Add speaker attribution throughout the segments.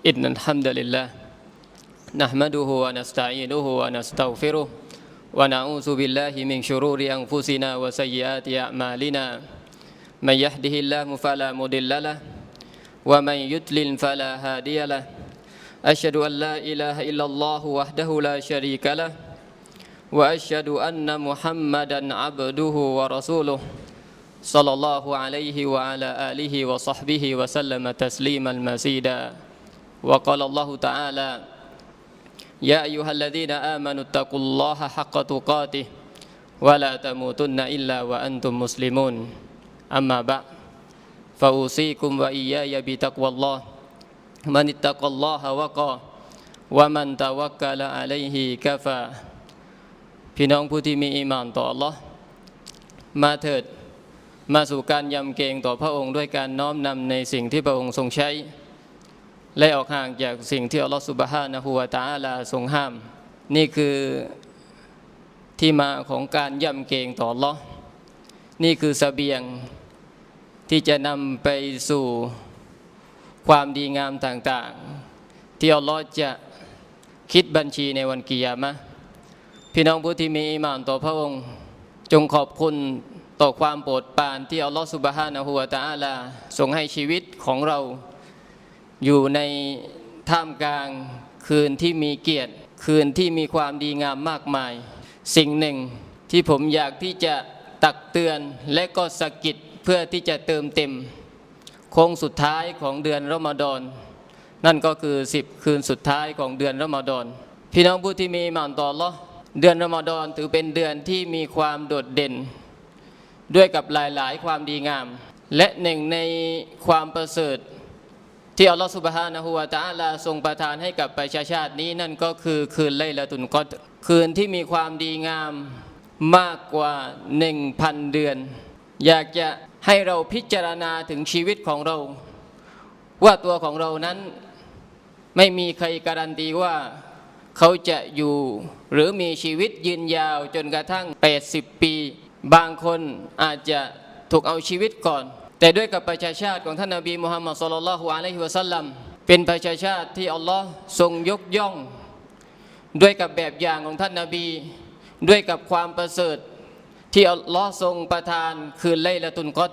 Speaker 1: إن الحمد لله نحمده ونستعينه ونستغفره ونعوذ بالله من شرور أنفسنا وسيئات أعمالنا. من يهده الله فلا مضل له ومن يضلل فلا هادي له. أشهد أن لا إله إلا الله وحده لا شريك له وأشهد أن محمدا عبده ورسوله صلى الله عليه وعلى آله وصحبه وسلم تسليما مزيدا. وقال الله تعالى يا أيها الذين آمنوا اتقوا الله حق تقاته ولا تموتن إلا وأنتم مسلمون أما بعد فأوصيكم وإياي بتقوى الله من اتقى الله وقى ومن توكل عليه كفى พี่น้องผู้ที่มีอีหมานต่อ Allah มาเถิด มาสู่การยำเกรงต่อพระองค์ด้วยการน้อมนำในสิ่งที่พระองค์ทรงใช้ และออกห่างจากสิ่งที่อัลลอฮฺสุบฮานะฮูวะตะอาลาทรงห้าม นี่คือที่มาของการย่ำเกรงต่อ Allah นี่คือเสบียงที่จะนำไปสู่ความดีงามต่างๆ ที่อัลลอฮ์จะคิดบัญชีในวันกิยามะพี่น้องผู้ที่มีอีหมานต่อพระองค์ จงขอบคุณต่อความโปรดปรานที่อัลลอฮฺสุบฮานะฮูวะตะอาลาทรงให้ชีวิตของเรา อยู่ในท่ามกลางคืนที่มีเกียรติ คืนที่มีความดีงามมากมาย สิ่งหนึ่งที่ผมอยากที่จะตักเตือนและก็สะกิดเพื่อที่จะเติมเต็ม โค้งสุดท้ายของเดือนรอมฎอนนั่นก็คือ 10 คืนสุดท้ายของเดือนรอมฎอนพี่น้องผู้ที่มีหมานต่อลเลาะห์เดือนรอมฎอนถือเป็นเดือนที่มีความโดดเด่น ด้วยกับหลายๆ ความดีงาม และหนึ่งในความประเสริฐ ที่อัลลอฮฺสุบฮานะฮูวะตะอาลาทรงประทานให้กับประชาชาตินี้นั่นก็คือคืนไลละตุนกอดคืนที่มีความดีงามมากกว่าหนึ่งพันเดือน อยากจะให้เราพิจารณาถึงชีวิตของเรา ว่าตัวของเรานั้นไม่มีใครการันตีว่าเขาจะอยู่หรือมีชีวิตยืนยาวจนกระทั่ง 80 ปี บางคนอาจจะถูกเอาชีวิตก่อน แต่ด้วยกับประชาชาติของท่านนบีมุฮัมมัดสุลลัลฮุอะลัยฮิวะสัลลัมเป็นประชาชาติที่อัลลอฮ์ทรงยกย่อง ด้วยกับแบบอย่างของท่านนาบี ด้วยกับความประเสริฐ ที่อัลลอฮ์ทรงประทานคือไลละตุนกอด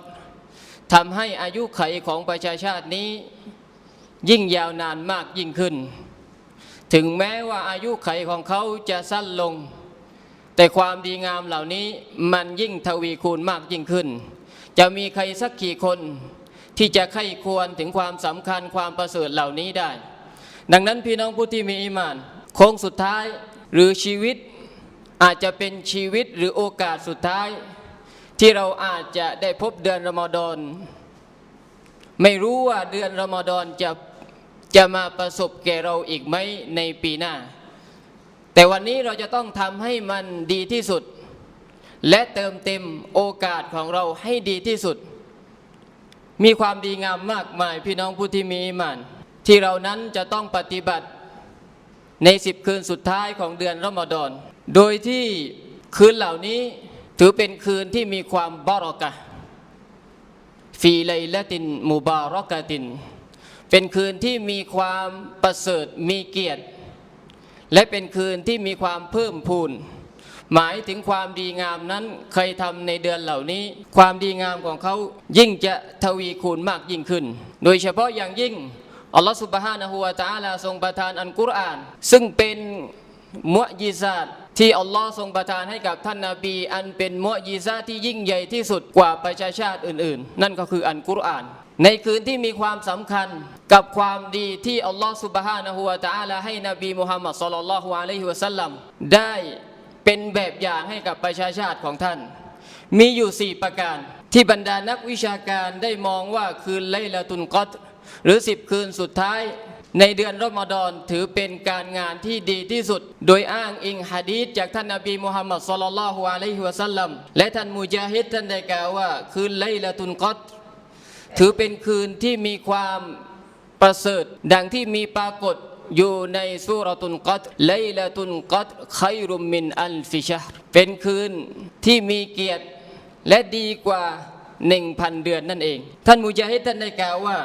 Speaker 1: ทำให้อายุไขของประชาชาตินี้ ยิ่งยาวนานมากยิ่งขึ้น ถึงแม้ว่าอายุไขของเขาจะสั้นลง แต่ความดีงามเหล่านี้มันยิ่งทวีคูณมากยิ่งขึ้น จะมีใครสักกี่คนที่จะไข้ควรถึงความสำคัญความประเสริฐเหล่านี้ได้ ดังนั้นพี่น้องผู้ที่มีอิมาน โค้งสุดท้ายหรือชีวิตอาจจะเป็นชีวิตหรือโอกาสสุดท้าย ที่เราอาจจะได้พบเดือนรอมฎอนไม่รู้ว่าเดือนรอมฎอนจะจะมาประสบแก่เราอีกไหมในปีหน้า แต่วันนี้เราจะต้องทำให้มันดีที่สุด และเติมเต็มโอกาสของเราให้ดีที่สุด มีความดีงามมากมายพี่น้องผู้ที่มีอิมานที่เรานั้นจะต้องปฏิบัติในสิบคืนสุดท้ายของเดือนรอมฎอน โดยที่คืนเหล่านี้ถือเป็นคืนที่มีความบารอกะฟีไลละตินมุบารอกะติน เป็นคืนที่มีความประเสริฐมีเกียรติ และเป็นคืนที่มีความเพิ่มพูน หมายถึงความดีงามนั้นเคยทำในเดือนเหล่านี้ ความดีงามของเขายิ่งจะทวีคูณมากยิ่งขึ้น โดยเฉพาะอย่างยิ่งอัลลอฮฺสุบฮานะฮูวะตะอาลาทรงประทานอันกุรอาน ซึ่งเป็นมุอญิซาตที่อัลลอฮ์ทรงประทานให้กับท่านนาบี อันเป็นมุอญิซาตที่ยิ่งใหญ่ที่สุดกว่าประชาชาติอื่น ๆ นั่นก็คืออันกุรอาน ในคืนที่มีความสำคัญกับความดีที่อัลลอฮ์สุบฮานะฮูวะตะอาลาให้นบีมุฮัมมัดศ็อลลัลลอฮุอะลัยฮิวะสัลลัมได้ เป็นแบบอย่างให้กับประชาชาติของท่าน มีอยู่สี่ประการ ที่บรรดานักวิชาการได้มองว่าคืนไลละตุนกอดหรือสิบคืนสุดท้ายในเดือนรอมฎอนถือเป็นการงานที่ดีที่สุด โดยอ้างอิงฮะดีษจากท่านนบีมุฮัมมัดศ็อลลัลฮุอะลัยฮิวะสัลลัมและท่านมุจาฮิดท่านได้กล่าวว่า คืนไลละตุนกอดถือเป็นคืนที่มีความประเสริฐ ดังที่มีปรากฏ อยู่ในสุรตุนกัดไลละตุนกัดไครุมมินอัลฟิชฮร์เป็นคืนที่มีเกียรติและดีกว่าหนึ่งพันเดือนนั่นเอง ท่านมุจาฮิดท่านได้กล่าวว่า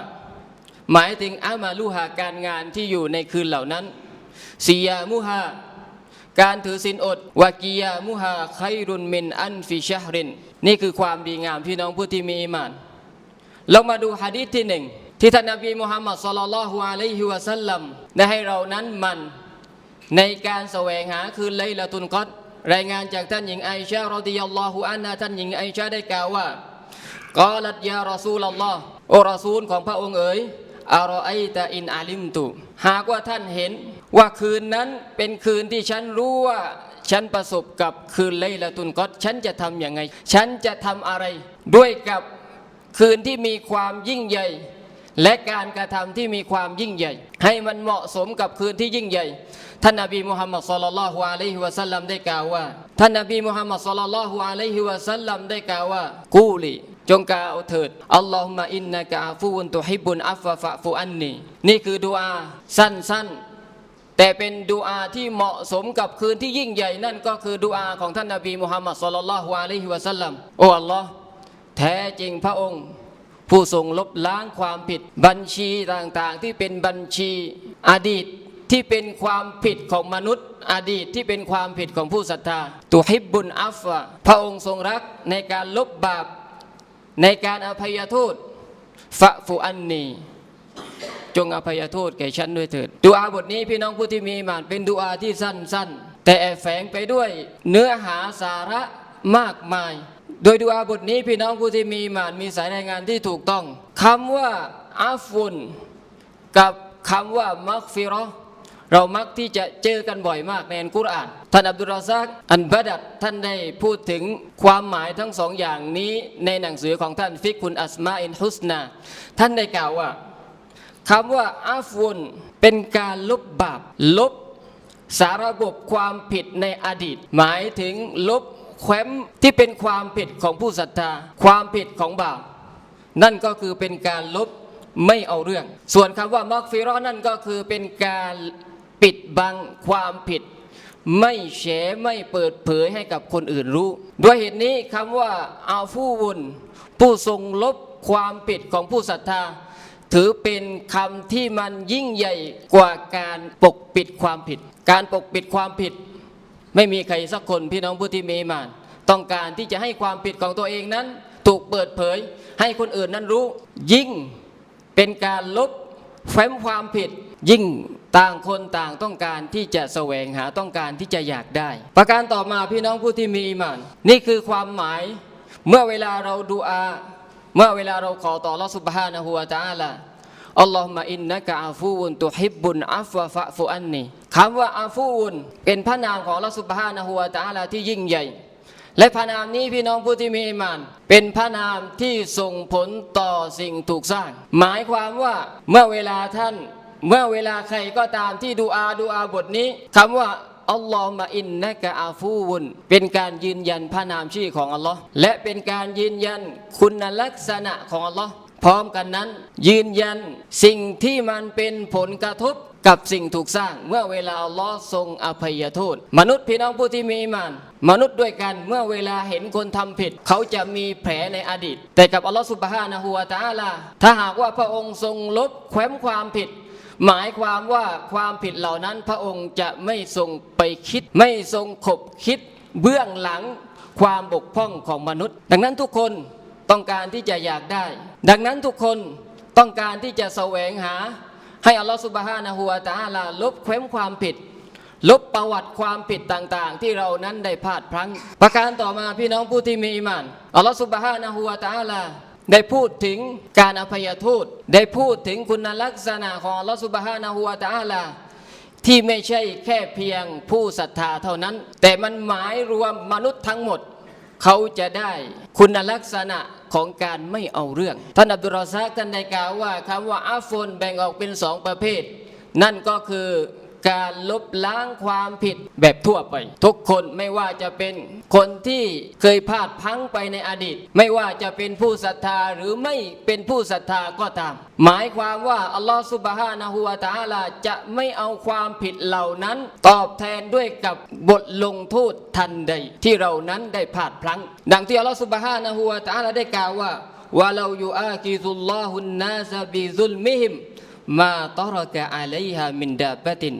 Speaker 1: หมายถึงอามาลูฮาการงานที่อยู่ในคืนเหล่านั้นซียามุฮาการถือศีลอดวากียามุฮาไครุนมินอันฟิชฮรินนี่คือความดีงามพี่น้องผู้ที่มีอีหมานเรามาดูหะดีษที่หนึ่ง ที่ท่านนบีมุฮัมมัดสุลลัลลอฮุอะลัยฮิวะสัลลัมได้ให้เรานั้นมันในการแสวงหาคืนไลละตุนกอดรายงานจากท่านหญิงไอชารอดิยัลลอฮุอันฮาท่านหญิงไอชาได้กล่าวว่ากาลัดยารอซูลลอฮ์โอรอซูลของพระองค์เอ๋ยอารอไอตาอินอาลิมตุหากว่าท่านเห็นว่าคืนนั้นเป็นคืนที่ฉันรู้ว่าฉันประสบกับคืนไลละตุนกอดฉันจะทำอย่างไง ฉันจะทำอะไร ด้วยกับคืนที่มีความยิ่งใหญ่ และการกระทำที่มีความยิ่งใหญ่ ให้มันเหมาะสมกับคืนที่ยิ่งใหญ่ ท่านนบีมุฮัมมัดสุลลัลลอฮุอะลัยฮิวะสัลลัมได้กล่าวว่า ท่านนบีมุฮัมมัดสุลลัลลอฮุอะลัยฮิวะสัลลัมได้กล่าวว่า กูลีจงกล่าวเถิดอัลลอฮุมะอินนะกะอาฟูนตุฮิบุนอัฟฟะฟะฟูอันนีนี่คือดุอาสั้นๆแต่เป็นดุอาที่เหมาะสมกับคืนที่ยิ่งใหญ่นั่นก็คือดุอาของท่านนบีมุฮัมมัดสุลลัลลอฮุอะลัยฮิวะสัลลัมโอ้อัลลอฮ์แท้จริงพระองค์ ผู้ทรงลบล้างความผิด บัญชีต่างๆ ที่เป็นบัญชีอดีตที่เป็นความผิดของมนุษย์ อดีตที่เป็นความผิดของผู้ศรัทธาตุฮิบบุนอัฟวะพระองค์ทรงรักในการลบบาปในการอภัยโทษฟะฟุอันนีจงอภัยโทษแก่ฉันด้วยเถิดดูอาบทนี้พี่น้องผู้ที่มีมานเป็นดูอาที่สั้นๆ แต่แฝงไปด้วยเนื้อหาสาระมากมาย โดยดูอาบทนี้พี่น้องผู้ที่มีหมานมีสายรายงานที่ถูกต้องคำว่าอาฟุนกับคำว่ามักฟิรอเรามักที่จะเจอกันบ่อยมากในอัลกุรอาน ท่านอับดุลรอซักอันบาดัดท่านได้พูดถึงความหมายทั้งสองอย่างนี้ในหนังสือของท่านฟิกคุณอัสมาอินฮุสนาท่านได้กล่าวว่าคำว่าอาฟุนเป็นการลบบาปลบสาระบบความผิดในอดีต หมายถึงลบ แคว้มที่เป็นความผิดของผู้ศรัทธา ความผิดของบาปนั่นก็คือเป็นการลบไม่เอาเรื่อง ส่วนคำว่ามักฟิรอนั่นก็คือเป็นการปิดบังความผิด ไม่แฉไม่เปิดเผยให้กับคนอื่นรู้ ด้วยเหตุนี้คำว่าอาฟูวุนผู้ทรงลบความผิดของผู้ศรัทธา ถือเป็นคำที่มันยิ่งใหญ่กว่าการปกปิดความผิด การปกปิดความผิด ไม่มีใครสักคนพี่น้องผู้ที่มีมาน ต้องการที่จะให้ความผิดของตัวเองนั้น ถูกเปิดเผย ให้คนอื่นนั้นรู้ ยิ่งเป็นการลบแฟ้มความผิด ยิ่งต่างคนต่างต้องการที่จะแสวงหาต้องการที่จะอยากได้ ประการต่อมาพี่น้องผู้ที่มีมานนี่คือความหมาย เมื่อเวลาเราดูอา เมื่อเวลาเราขอต่อรอสุบฮานะฮูวะตาลา อัลลอฮุมะอินนะกะอาฟูวุนตุฮิบบุนอัฟวะฟะฟุอันนีคำว่าอาฟูวุนเป็นพระนามของลลอฮฺสุบฮานะฮูวะตะอาลาที่ยิ่งใหญ่ และพระนามนี้พี่น้องผู้ที่มีอิมาน เป็นพระนามที่ส่งผลต่อสิ่งถูกสร้าง หมายความว่าเมื่อเวลาท่าน เมื่อเวลาใครก็ตามที่ดูอาดูอาบทนี้คำว่าอัลลอฮฺมะอินนะกะอาฟูวุนเป็นการยืนยันพระนามชื่อของอัลลอฮ์และเป็นการยืนยันคุณลักษณะของอัลลอฮ์ พร้อมกันนั้น ยืนยันสิ่งที่มันเป็นผลกระทบกับสิ่งถูกสร้าง เมื่อเวลาอัลลอฮ์ทรงอภัยโทษ มนุษย์พี่น้องผู้ที่มีมานมนุษย์ด้วยกันเมื่อเวลาเห็นคนทำผิด เขาจะมีแผลในอดีต แต่กับอัลลอฮ์สุบฮานะฮูวะตาลาถ้าหากว่าพระองค์ทรงลบแคว้มความผิด หมายความว่าความผิดเหล่านั้นพระองค์จะไม่ทรงไปคิด ไม่ทรงขบคิดเบื้องหลังความบกพร่องของมนุษย์ ดังนั้นทุกคน ต้องการที่จะอยากได้ ดังนั้นทุกคนต้องการที่จะแสวงหา ให้อัลลอฮฺสุบฮานะฮูวะตะอาลาลบแคว้มความผิด ลบประวัติความผิดต่างๆ ที่เรานั้นได้พลาดพลั้ง ประการต่อมาพี่น้องผู้ที่มีอิมานอัลลอฮฺสุบฮานะฮูวะตะอาลาได้พูดถึงการอภัยโทษได้พูดถึงคุณลักษณะของอัลลอฮฺสุบฮานะฮูวะตะอาลาที่ไม่ใช่แค่เพียงผู้ศรัทธาเท่านั้น แต่มันหมายรวมมนุษย์ทั้งหมด เขาจะได้คุณลักษณะ ของการไม่เอาเรื่อง ท่านอับดุลรอซักท่านได้กล่าวว่าคำว่าอาฟนแบ่งออกเป็นสองประเภท นั่นก็คือ การลบล้างความผิดแบบทั่วไป ทุกคนไม่ว่าจะเป็นคนที่เคยพลาดพลั้งไปในอดีต ไม่ว่าจะเป็นผู้ศรัทธาหรือไม่เป็นผู้ศรัทธาก็ตาม หมายความว่าอัลลอฮฺสุบฮานะฮูวะตาลาจะไม่เอาความผิดเหล่านั้น ตอบแทนด้วยกับบทลงโทษทันใด ที่เรานั้นได้พลาดพลั้ง ดังที่อัลลอฮฺสุบฮานะฮูวะตาลาได้กล่าวว่าวะลาอยู่อากิซุลลอฮุนนาซบิซุลมิฮิม มาตรกะอะลัยฮามินดาบะติน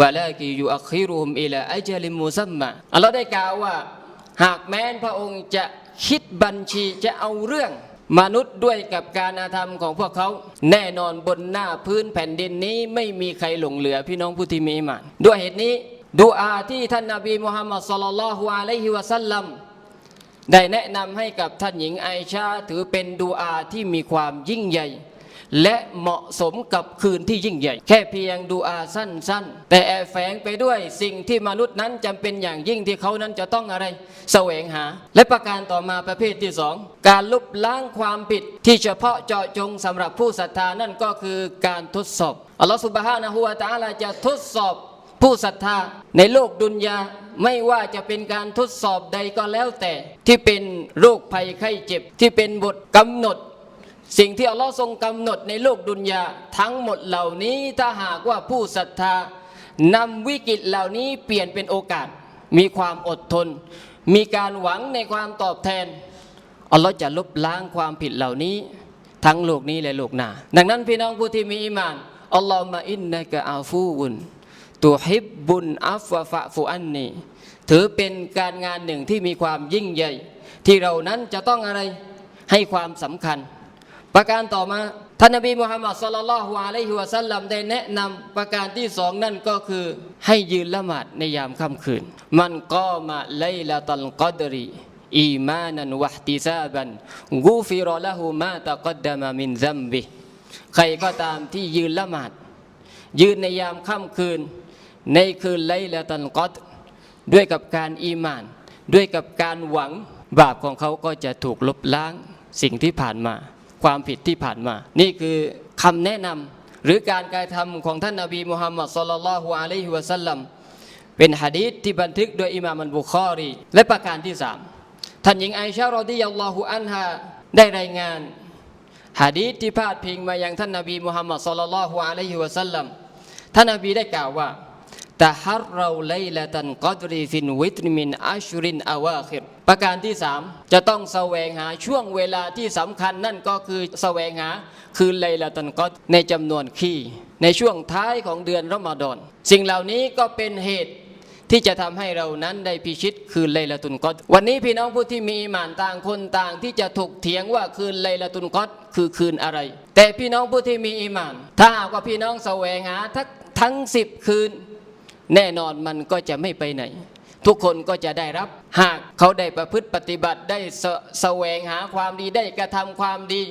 Speaker 1: วะลากิยุอัคฮิรุฮุมอิลาอัลิมุซัมมาอัลลอฮ์ได้กล่าวว่า หากแม้นพระองค์จะคิดบัญชีจะเอาเรื่อง มนุษย์ด้วยกับการอาธรรมของพวกเขา แน่นอนบนหน้าพื้นแผ่นดินนี้ไม่มีใครหลงเหลือพี่น้องผู้ที่มีอิมานด้วยเหตุนี้ดูอาที่ท่านนาบีมุฮัมมัดสลลัลลอฮุอะลัยฮิวะสัลลัมได้แนะนำให้กับท่านหญิงไอชาถือเป็นดูอาที่มีความยิ่งใหญ่ และเหมาะสมกับคืนที่ยิ่งใหญ่ แค่เพียงดูอาสั้นๆ แต่แอบแฝงไปด้วยสิ่งที่มนุษย์นั้นจำเป็นอย่างยิ่งที่เขานั้นจะต้องอะไรแสวงหา และประการต่อมาประเภทที่สองการลบล้างความผิดที่เฉพาะเจาะจงสำหรับผู้ศรัทธานั่นก็คือการทดสอบอัลลอฮฺสุบฮานะฮูวะตะอาลาจะทดสอบผู้ศรัทธาในโลกดุนยาไม่ว่าจะเป็นการทดสอบใดก็แล้วแต่ ที่เป็นโรคภัยไข้เจ็บที่เป็นบทกำหนด สิ่งที่อัลลอฮ์ทรงกำหนดในโลกดุนยาทั้งหมดเหล่านี้ถ้าหากว่าผู้ศรัทธานำวิกฤตเหล่านี้เปลี่ยนเป็นโอกาส มีความอดทน มีการหวังในความตอบแทนอัลลอฮ์จะลบล้างความผิดเหล่านี้ ทั้งโลกนี้และโลกหน้า ดังนั้นพี่น้องผู้ที่มีอีมานอัลลอฮ์มาอินนะกะอาฟูอุนตุฮิบบุนอัฟวะฟะฟุอันนีถือเป็นการงานหนึ่งที่มีความยิ่งใหญ่ ที่เรานั้นจะต้องอะไรให้ความสำคัญ ประการต่อมาท่านนบีมุฮัมมัดสลลัลลอฮุอะลัยฮิวะสัลลัมได้แนะนำประการที่สองนั่นก็คือ ให้ยืนละหมาดในยามค่ำคืน มันก็มาไลลาตัลกอดรีอีมานันวะห์ติซาบันกูฟิรอละหูมาตะกดดามามินซัมบิใครก็ตามที่ยืนละหมาด ยืนในยามค่ำคืน ในคืนไลลาตันกอดด้วยกับการอีมาน ด้วยกับการหวัง บาปของเขาก็จะถูกลบล้างสิ่งที่ผ่านมา ความผิดที่ผ่านมา นี่คือคำแนะนำหรือการกระทำของท่านนาบีมุฮัมมัดสุลลัลลอฮุอะลัยฮิวะสัลลัมเป็นหะดีษที่บันทึกโดยอิหม่ามันบุคอรี และประการที่สามท่านหญิงไอชารอดิยัลลอฮุอันฮาได้รายงานหะดีษที่พาดพิงมายังท่านนบีมุฮัมมัดสุลลัลลอฮุอะลัยฮิวะสัลลัมท่านนบีได้กล่าวว่า ตะฮัรเราไลละตันกอดรีฟินวิตรมินอัชรินอาวาคิรประการที่สามจะต้องแสวงหาช่วงเวลาที่สำคัญนั่นก็คือแสวงหาคืนไลละตันกอดในจำนวนขี้ในช่วงท้ายของเดือนรอมฎอนสิ่งเหล่านี้ก็เป็นเหตุที่จะทำให้เรานั้นได้พิชิตคืนไลละตุนกอดวันนี้พี่น้องผู้ที่มีอิหมานต่างคนต่างที่จะถกเถียงว่าคืนไลละตุนกอดคือคืนอะไร แต่พี่น้องผู้ที่มีอิหมาน ถ้าหากว่าพี่น้องแสวงหาทั้งสิบคืน แน่นอนมันก็จะไม่ไปไหน ทุกคนก็จะได้รับ หากเขาได้ประพฤติปฏิบัติได้แสแสวงหาความดีได้กระทำความดี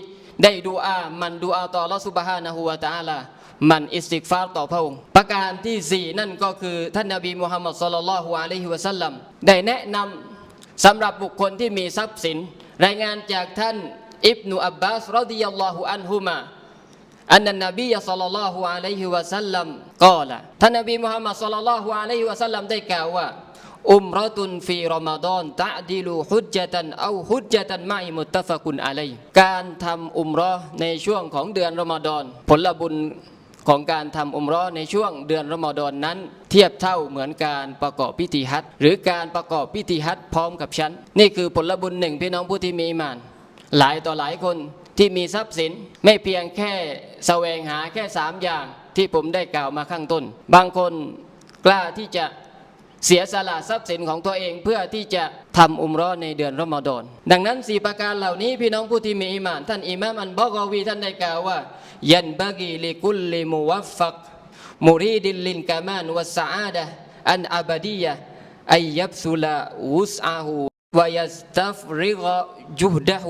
Speaker 1: ได้ดูอามันดูอาต่อลอสุบฮานะฮูวาตาลามันอิสติกฟาร์ต่อพระองค์ ประการที่สี่นั่นก็คือ ท่านนบีมุฮัมมัดสุลลัลลอฮุอะลัยฮิวะสัลลัมได้แนะนำสำหรับบุคคลที่มีทรัพย์สิน รายงานจากท่านอิบนุอับบาสรดิยัลลอฮุอันฮุมาอันนันนบีสัลลัลลอฮุอะลัยฮิวะสัลลัม กล่าวท่านนบีมุฮัมมัดสัลลัลลอฮุอะลัยฮิวะสัลลัมได้กล่าวว่า อุมรตุนฟีรอมฎอนตะดิลูฮุจจตันเอาฮุจจตันไม่มุตฟะกุนอะลัยการทำอุมรอในช่วงของเดือนรอมฎอนผลบุญของการทำอุมรอในช่วงเดือนรอมฎอนนั้น เทียบเท่าเหมือนการประกอบพิธีฮัจหรือการประกอบพิธีฮัจพร้อมกับฉัน นี่คือผลบุญหนึ่งพี่น้องผู้ที่มีมาน หลายต่อหลายคนที่มีทรัพย์สินไม่เพียงแค่แสวงหาแค่สามอย่าง ที่ผมได้กล่าวมาข้างต้น บางคนกล้าที่จะเสียสละทรัพย์สินของตัวเองเพื่อที่จะทำอุมรอในเดือนรอมฎอนดังนั้นสี่ประการเหล่านี้พี่น้องผู้ที่มีอิมาน ท่านอิมามอันบอกอวีท่านได้กล่าวว่า ยันบากีลิกุลลิมุวัฟฟักมุรีดิลลินกามานวัสสะอาดะอันอับดียะอัยยับสุลาวุสอาหู ويستفرغ جهده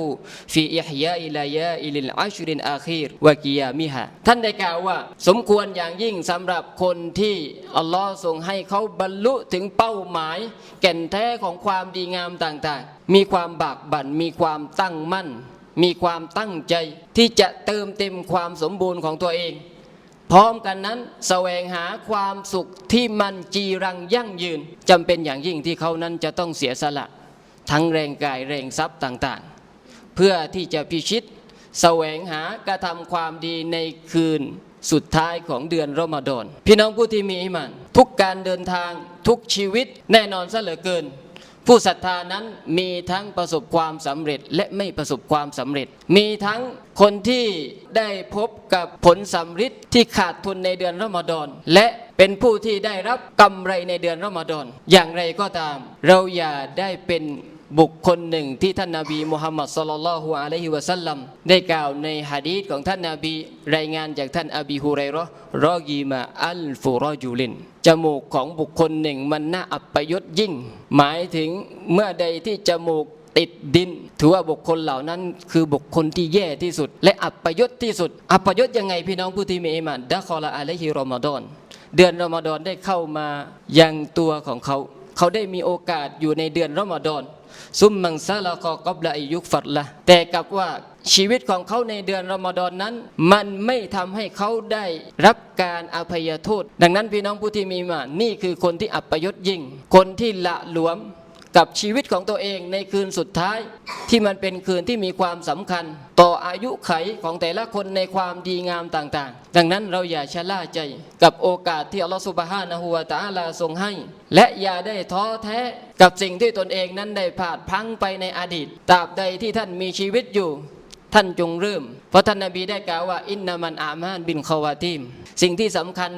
Speaker 1: في إحياء ليالي العشر الأخير وقيامها ท่านได้กล่าวว่า สมควรอย่างยิ่งสำหรับคนที่อัลลอฮ์ทรงให้เขาบรรลุถึงเป้าหมาย แก่นแท้ของความดีงามต่างๆ มีความบากบั่น มีความตั้งมั่น มีความตั้งใจ ที่จะเติมเต็มความสมบูรณ์ของตัวเอง พร้อมกันนั้นแสวงหาความสุขที่มันจีรังยั่งยืนจำเป็นอย่างยิ่งที่เขานั้นจะต้องเสียสละ ทั้งแรงกายแรงทรัพย์ต่างๆ เพื่อที่จะพิชิตแสวงหากระทำความดีในคืนสุดท้ายของเดือนรอมฎอนพี่น้องผู้ที่มีอิมานทุกการเดินทางทุกชีวิตแน่นอนซะเหลือเกิน ผู้ศรัทธานั้นมีทั้งประสบความสำเร็จและไม่ประสบความสำเร็จ มีทั้งคนที่ได้พบกับผลสำฤทธิ์ที่ขาดทุนในเดือนรอมฎอนและเป็นผู้ที่ได้รับกำไรในเดือนรอมฎอนอย่างไรก็ตาม เราอย่าได้เป็น บุคคลหนึ่งที่ท่านนาบีมุฮัมมัดสลลัลลอฮุอะลัยฮิวะสัลลัมได้กล่าวในฮะดีษของท่านนาบีรายงานจากท่านอบีฮุไรราะห์รอกีมาอัลฟุรอจูลินจมูกของบุคคลหนึ่งมันน่าอับประยศยิ่ง หมายถึงเมื่อใดที่จมูกติดดิน ถือว่าบุคคลเหล่านั้นคือบุคคลที่แย่ที่สุด และอับประยศที่สุด อับประยศยังไงพี่น้องผู้ที่มีอิมานดะคอละอะลัยฮิรอมฎอนเดือนรอมฎอนได้เข้ามายังตัวของเขา เขาได้มีโอกาสอยู่ในเดือนรอมฎอน ซุมมังซาลากอกอบละอายุฟัดละแต่กับว่าชีวิตของเขาในเดือนรอมฎอนนั้น มันไม่ทำให้เขาได้รับการอภัยโทษ ดังนั้นพี่น้องผู้ที่มีมานี่คือคนที่อับปยศยิ่ง คนที่ละหลวมกับชีวิตของตัวเองในคืนสุดท้าย ที่มันเป็นคืนที่มีความสำคัญต่อ อายุไขของแต่ละคนในความดีงามต่างๆ ดังนั้นเราอย่าชะล่าใจกับโอกาสที่อัลลอฮฺสุบฮานะฮูวะตาลาทรงให้ และอย่าได้ท้อแท้กับสิ่งที่ตนเองนั้นได้ผ่านพังไปในอดีตตราบใดที่ท่านมีชีวิตอยู่ท่านจงเริ่ม เพราะท่านนบีได้กล่าวว่าอินนามันอามานบินคาวาติม สิ่งที่สำคัญ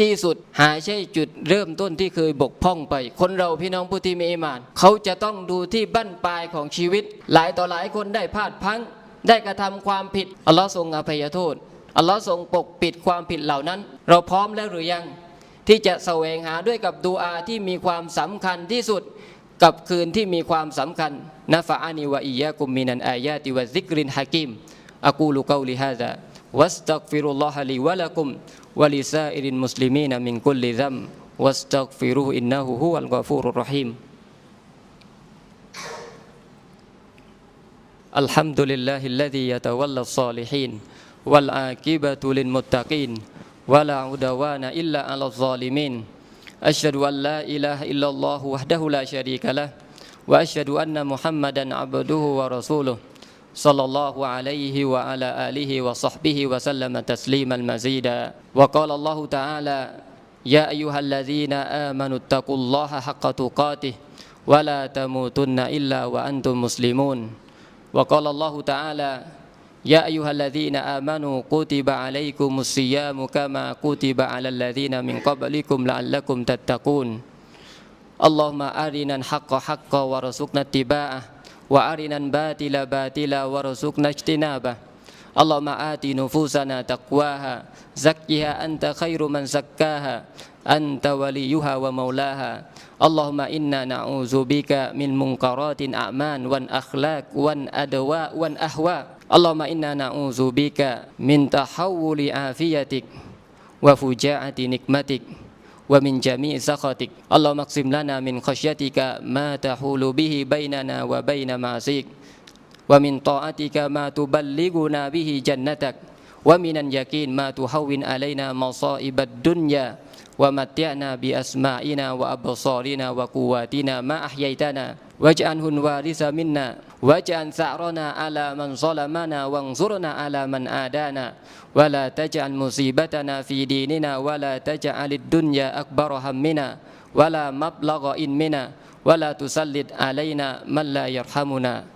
Speaker 1: ที่สุดหาใช่จุดเริ่มต้นที่เคยบกพร่องไป คนเราพี่น้องผู้ที่มีอิมาน เขาจะต้องดูที่บั้นปลายของชีวิต หลายต่อหลายคนได้พลาดพัง ได้กระทำความผิดอัลลอฮ์ทรงอภัยโทษอัลลอฮ์ทรงปกปิดความผิดเหล่านั้น เราพร้อมแล้วหรือยัง ที่จะแสวงหาด้วยกับดูอาที่มีความสำคัญที่สุดกับคืนที่มีความสำคัญนะฟะอานีวะอียะกุมมินันอายาติวะซิกรินฮะกิมอะกูลุกอลิฮาซาวัสตักฟิรุลลอฮะลีวะละกุมวะลิซาอิรินมุสลิมีนมินกุลลิซัมวัสตักฟิรุอินนะฮูฮุวัลกอฟูรุรรหีม الحمد لله الذي يتولى الصالحين والعاقبة للمتقين ولا عدوان إلا على الظالمين. أشهد أن لا إله إلا الله وحده لا شريك له وأشهد أن محمدا عبده ورسوله صلى الله عليه وعلى آله وصحبه وسلم تسليما مزيدا. وقال الله تعالى يا أيها الذين آمنوا اتقوا الله حق تقاته ولا تموتن إلا وأنتم مسلمون. وقال الله تعالى يا أيها الذين آمنوا كتب عليكم الصيام كما كتب على الذين من قبلكم لعلكم تتقون. اللهم أرنا الحق حقا وارزقنا اتباعه وأرنا الباطل باطلا وارزقنا اجتنابه. اللهم آت نفوسنا تقواها زكها أنت خير من زكاها أنت وليها ومولاها. اللهم إنا نعوذ بك من منكرات الأعمال والأخلاق والأدواء والأهواء. اللهم إنا نعوذ بك من تحول عافيتك وفجاعة نقمتك ومن جميع سخطك. اللهم اقسم لنا من خشيتك ما تحول به بيننا وبين معصيك. ومن طاعتك ما تبلغنا به جنتك ومن اليقين ما تهون علينا مصائب الدنيا ومتعنا بأسمائنا وأبصارنا وقواتنا ما أحييتنا واجعله الوارث منا واجعل ثأرنا على من ظلمنا وانصرنا على من آدانا ولا تجعل مصيبتنا في ديننا ولا تجعل الدنيا أكبر همنا ولا مبلغ علمنا ولا تسلط علينا من لا يرحمنا.